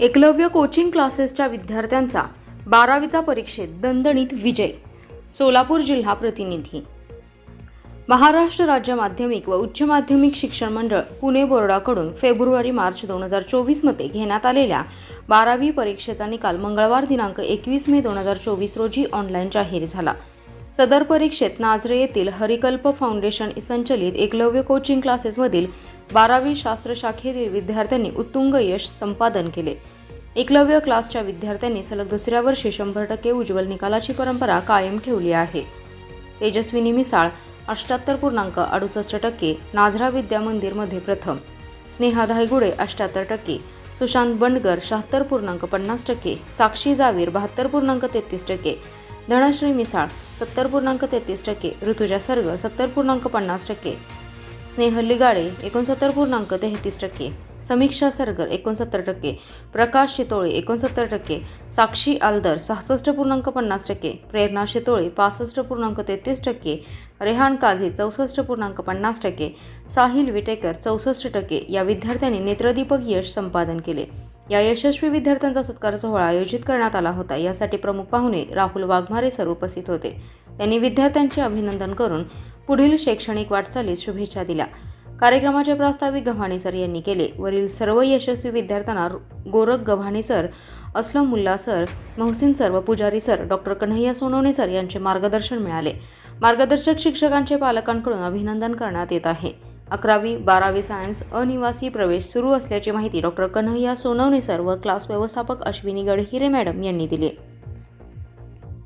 Eklavya coaching क्लासेसच्या विद्यार्थ्यांचा बारावीचा परीक्षेत दणदणीत विजय. सोलापूर जिल्हा प्रतिनिधी. महाराष्ट्र राज्य माध्यमिक व उच्च माध्यमिक शिक्षण मंडळ पुणे बोर्डाकडून फेब्रुवारी मार्च दोन हजार चोवीसमध्ये घेण्यात आलेल्या बारावी परीक्षेचा निकाल मंगळवार दिनांक एकवीस मे दोन हजार चोवीस रोजी ऑनलाईन जाहीर झाला. सदर परीक्षेत नाझरे येथील हरिकल्प फाउंडेशन संचलित एकलव्य कोचिंग क्लासेसमधील बारावी शास्त्रशाखेतील विद्यार्थ्यांनी उत्तुंग यश संपादन केले. एकलव्य क्लासच्या विद्यार्थ्यांनी सलग दुसऱ्या वर्षी शंभर टक्के उज्ज्वल निकालाची परंपरा कायम ठेवली आहे. तेजस्विनी मिसाळ अष्ट्याहत्तर पूर्णांक अडुसष्ट टक्के नाझरा विद्या मंदिरमध्ये प्रथम. स्नेहा धायगुडे अष्ट्याहत्तर टक्के सुशांत बंडगर शहात्तर पूर्णांक पन्नास टक्के साक्षी जावीर बहात्तर पूर्णांक तेहतीस टक्के धनश्री मिसाळ सत्तर पूर्णांक तेहतीस टक्के ऋतुजा सरगर सत्तर पूर्णांक पन्नास टक्के स्नेहल गाळे एकोणसत्तर पूर्णांक तेहतीस टक्के समीक्षा सरगर एकोणसत्तर टक्के. प्रकाश शितोळे एकोणसत्तर टक्के. साक्षी आलदर सहासष्ट पूर्णांक पन्नास टक्के. प्रेरणा शितोळे पासष्ट पूर्णांक तेहतीस टक्के. रेहान काझी चौसष्ट पूर्णांक पन्नास टक्के. साहिल विटेकर चौसष्ट टक्के. या विद्यार्थ्यांनी नेत्रदीपक यश संपादन केले. या यशस्वी विद्यार्थ्यांचा सत्कार सोहळा आयोजित करण्यात आला होता. यासाठी प्रमुख पाहुणे राहुल वाघमारे सर उपस्थित होते. त्यांनी विद्यार्थ्यांचे अभिनंदन करून पुढील शैक्षणिक वाटचालीस शुभेच्छा दिल्या. कार्यक्रमाचे प्रास्ताविक गव्हाणे सर यांनी केले. वरील सर्व यशस्वी विद्यार्थ्यांना Gorakh Gavhane sir Aslam Mulla sir Mohsin sir व Pujari sir doctor Kanhaiya Sonawane sir यांचे मार्गदर्शन मिळाले. मार्गदर्शक शिक्षकांचे पालकांकडून अभिनंदन करण्यात येत आहे. अकरावी बारावी सायन्स अनिवासी प्रवेश सुरू असल्याची माहिती डॉक्टर कन्हैया सोनवणे सर व क्लास व्यवस्थापक अश्विनी गडहिरे मॅडम यांनी दिली.